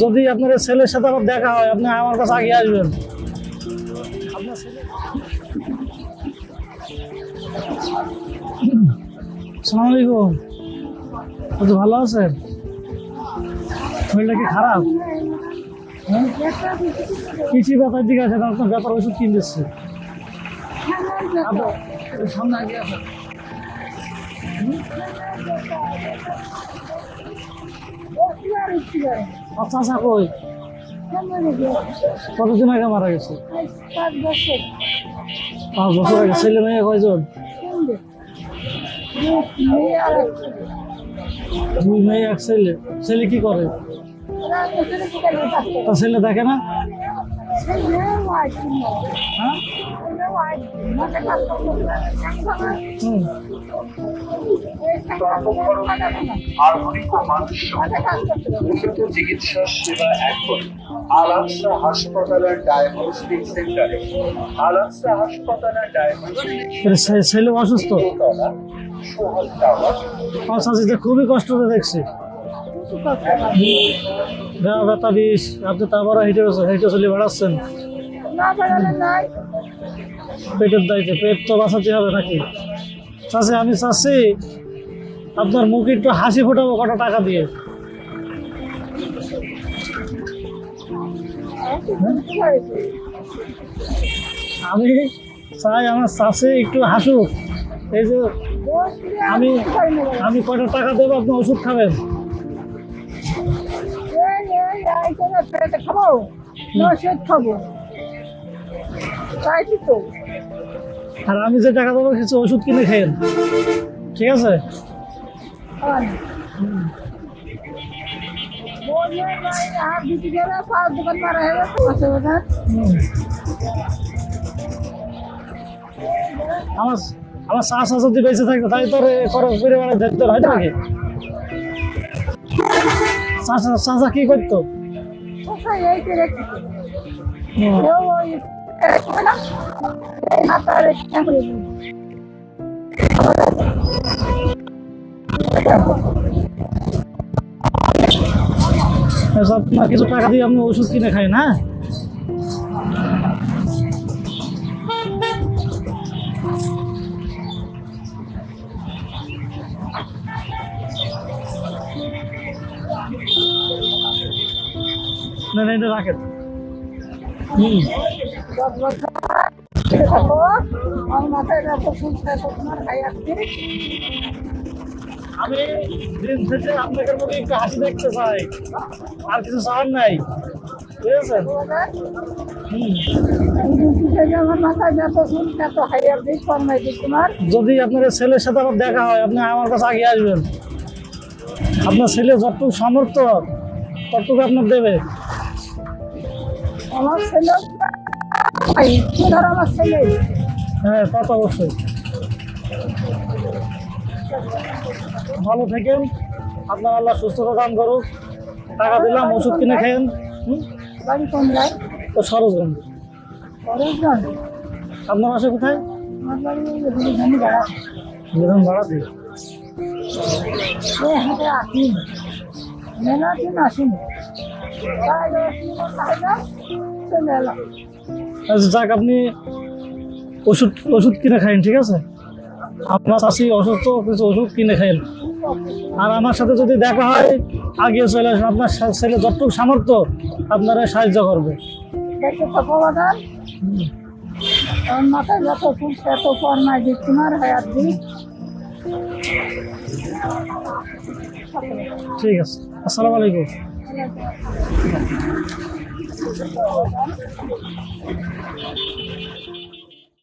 যদি আপনার ছেলের সাথে আবার দেখা হয় আপনি আমার কাছে আগে আসবেন। আপনার ছেলে সালাম আলাইকুম। আপনি ভালো আছেন? শরীরটা কি খারাপ? হ্যাঁ? কিছু ব্যথার দিকে আছে আপনার ব্যথার ওষুধ কিনে দিচ্ছে আপনার একটু সামনে আগে আসেন। আচ্ছা কই? কতদিন আগে মারা গেছে? পাঁচ বছর আগে। ছেলে মেয়ে কয়জন? দুই মেয়ে, এক ছেলে। ছেলে কি করে? তা ছেলে দেখে না? হ্যাঁ? হুম আধুনিক ও মানসম্মত উন্নত চিকিৎসা সেবা এখন আলাক্সা হাসপাতালের ডায়াগনস্টিক সেন্টারে আলাক্সা হাসপাতালের ডায়াগনস্টিক ছেলে অসুস্থ? খুবই কষ্টতে দেখছি। গা ব্যথা বিষ আপনি তো আবারও হেঁটে হেঁটে চলে বেড়াচ্ছেন। পেটের দায়িত্ব পেট তো বাঁচাতে হবে নাকি? চাষে আমি চাচ্ছি আপনার মুখে একটু হাসি ফোটাবো কটা টাকা দিয়ে আমি চাই আমার চাষে একটু হাসুক এই যে আমি আমি কটা টাকা দেবো আপনি ওষুধ খাবেন খাব খাব চাইছি তো আর আমি যে টাকা দেবো কিছু ওষুধ কিনে খেয়েন ঠিক আছে? আমার আমার শ্বাস যদি বেঁচে থাকতো তাই তোর খরচ করে মানে দেখতে হয় নাকি? চাষা কি করতো? আপনার কিছু টাকা দিয়ে আপনি ওষুধ কিনে খাই না? না না এটা রাখেন। থাকো আমার মাথায় এত শুনছে তোমার খাই আসছে আমি দিন থেকে আপনাদের মুখে একটু হাসি দেখতে চাই আর কিছু চাওয়ার নাই দিক তোমার যদি আপনার ছেলের সাথে আবার দেখা হয়, আপনি আমার কাছে আগে আসবেন। আপনার ছেলে যতটুকু সামর্থ্য, ততটুকু আপনার দেবে। আমার ছেলে কি ধর আমার ছেলে? হ্যাঁ তা তো অবশ্যই। ভালো থাকেন আপনার আল্লাহ সুস্থতা দান করুক। টাকা দিলাম ওষুধ কিনে খেয়েন বাড়ি কোন যায় তো সরোজগঞ্জ আপনার বাসা কোথায়? বেতন ভাড়া দিই এই হাতে মেলা দিন আসিন। আচ্ছা যাক আপনি ওষুধ ওষুধ কিনে খাইন ঠিক আছে? আপনার চাষি অসুস্থ কিছু ওষুধ কিনে খাইন। আর আমার সাথে যদি দেখা হয় আগে চলে আসুন আপনার ছেলে যতটুকু সামর্থ্য আপনারা সাহায্য করবে। মাথায় যত এত ঠিক আছে। আসসালামু আলাইকুম। Thank you.